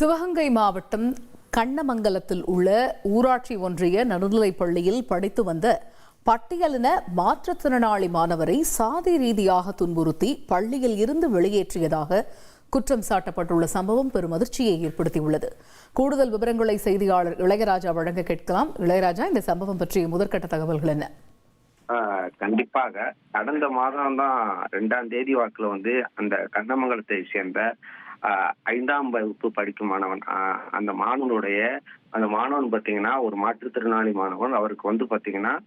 சிவகங்கை மாவட்டம் கண்ணமங்கலத்தில் உள்ள ஊராட்சி ஒன்றிய நடுநிலைப் பள்ளியில் படித்து வந்த பட்டியலின மாற்றுத்திறனாளி மாணவரை சாதி ரீதியாக துன்புறுத்தி பள்ளியில் இருந்து வெளியேற்றியதாக குற்றம் சாட்டப்பட்டுள்ள சம்பவம் பெரும் அதிர்ச்சியை ஏற்படுத்தியுள்ளது. கூடுதல் விவரங்களை செய்தியாளர் இளையராஜா வழங்க கேட்கலாம். இளையராஜா இந்த சம்பவம் பற்றிய முதற்கட்ட தகவல்கள் என்ன? ஆஹ் கண்டிப்பாக. கடந்த மாதம் தான் ரெண்டாம் தேதி வாக்குல வந்து அந்த கண்ணமங்கலத்தை சேர்ந்த ஐந்தாம் வகுப்பு படிக்கும் மாணவன் ஆஹ் அந்த மாணவனுடைய அந்த மாணவன் பாத்தீங்கன்னா ஒரு மாற்றுத்திறனாளி மாணவன். அவருக்கு வந்து பாத்தீங்கன்னா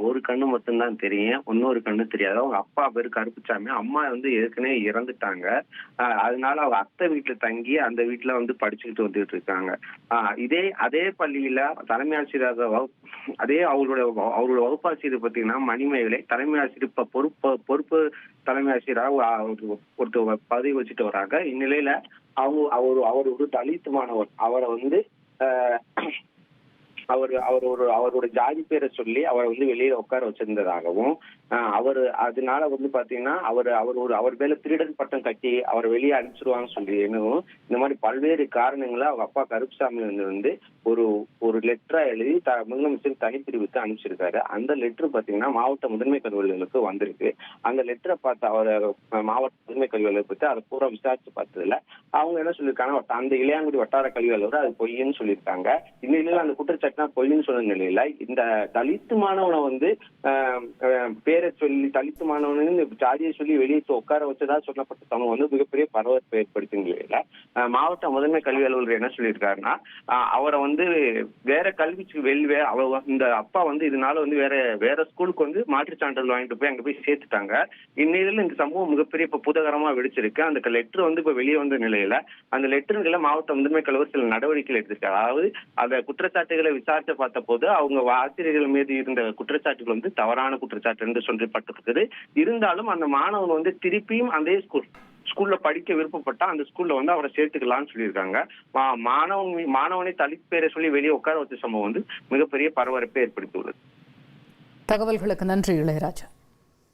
ஒரு கண்ணு மட்டும்தான் தெரியும். இன்னொரு கண்ணு தெரியாது. அவங்க அப்பா பேரு கருப்புச்சாமி. அம்மா வந்து ஏற்கனவே இறந்துட்டாங்க. அதனால அவங்க அத்தை வீட்டுல தங்கி அந்த வீட்டுல வந்து படிச்சுக்கிட்டு வந்துட்டு இருக்காங்க. இதே அதே பள்ளியில தலைமை ஆசிரியராக வகுப்பு அதே அவரோட அவரோட வகுப்பாசிரியர் பாத்தீங்கன்னா மணிமேகலை. தலைமை ஆசிரியர் இப்ப பொறுப்பு பொறுப்பு தலைமை ஆசிரியராக ஒரு- ஒருத்தர் பதவி வச்சுட்டு வராங்க. இந்நிலையில அவங்க அவர் அவர் ஒரு தலித் மாணவர். அவரை வந்து 呃 அவர் அவர் ஒரு அவரோட ஜாதி பேரை சொல்லி அவரை வந்து வெளியில உட்கார வச்சிருந்ததாகவும் அவர் அதனால வந்து பாத்தீங்கன்னா அவர் அவர் ஒரு அவர் மேல திருடன் பட்டம் கட்டி அவரை வெளியே அனுப்பிச்சிருவாங்கன்னு சொல்லி என்னவும் இந்த மாதிரி பல்வேறு காரணங்களை அவங்க அப்பா கருப்புசாமி வந்து வந்து ஒரு ஒரு லெட்டரா எழுதி த முதலமைச்சர் தனிப்பிரிவுக்கு அனுப்பிச்சிருக்காரு. அந்த லெட்டர் பாத்தீங்கன்னா மாவட்ட முதன்மை கல்வியாளர்களுக்கு வந்திருக்கு. அந்த லெட்டரை பார்த்து அவர் மாவட்ட முதன்மை கல்வியாளர் பத்தி அதை பூரா விசாரிச்சு பார்த்ததுல அவங்க என்ன சொல்லியிருக்காங்க அந்த இளையாங்குடி வட்டார கல்வியாளர் அது பொய்ன்னு சொல்லியிருக்காங்க. இந்த நிலையில அந்த குற்றச்சாட்டுனா பொய்ன்னு சொன்ன நிலையில இந்த தலித்து மாணவனை வந்து பேரை சொல்லி தலித்து மாணவனு ஜாதியை சொல்லி வெளியே உட்கார வச்சதா சொல்லப்பட்ட சமூகம் வந்து மிகப்பெரிய பரவத்தை ஏற்படுத்தும் நிலையில மாவட்ட முதன்மை கல்வி அலுவலர் என்ன சொல்லியிருக்காருன்னா அவரை வந்து வேற கல்விக்கு வெளியே அவ இந்த அப்பா வந்து இதனால வந்து வேற வேற ஸ்கூலுக்கு வந்து மாற்றுச் சான்றிதழ் வாங்கிட்டு போய் அங்க போய் சேர்த்துட்டாங்க. இந்நிலையில இந்த சம்பவம் மிகப்பெரிய இப்ப புதகரமா வெடிச்சிருக்கு. அந்த லெட்டர் வந்து இப்ப வெளியே வந்த நிலையில அந்த லெட்டருக்குள்ள மாவட்ட முதன்மை கல்வர் சில நடவடிக்கைகள் எடுத்திருக்காரு அதாவது அந்த குற்றச்சாட்டுகளை விசாரித்து பார்த்த போது அவங்க ஆசிரியர்கள் மீது இருந்த குற்றச்சாட்டுகள் வந்து தவறான குற்றச்சாட்டு என்று சொல்லப்பட்டிருக்குது. இருந்தாலும் அந்த மாணவன் வந்து திருப்பியும் அதே ஸ்கூல் ஸ்கூல்ல படிக்க விருப்பப்பட்டா அந்த ஸ்கூல்ல வந்து அவரை சேர்த்துக்கலாம்னு சொல்லியிருக்காங்க. மா- மாணவன் மாணவனை தலிப்பேரை சொல்லி வெளியே உட்கார வச்ச சம்பவம் வந்து மிகப்பெரிய பரபரப்பை ஏற்படுத்தியுள்ளது. தகவல்களுக்கு நன்றி இளையராஜா.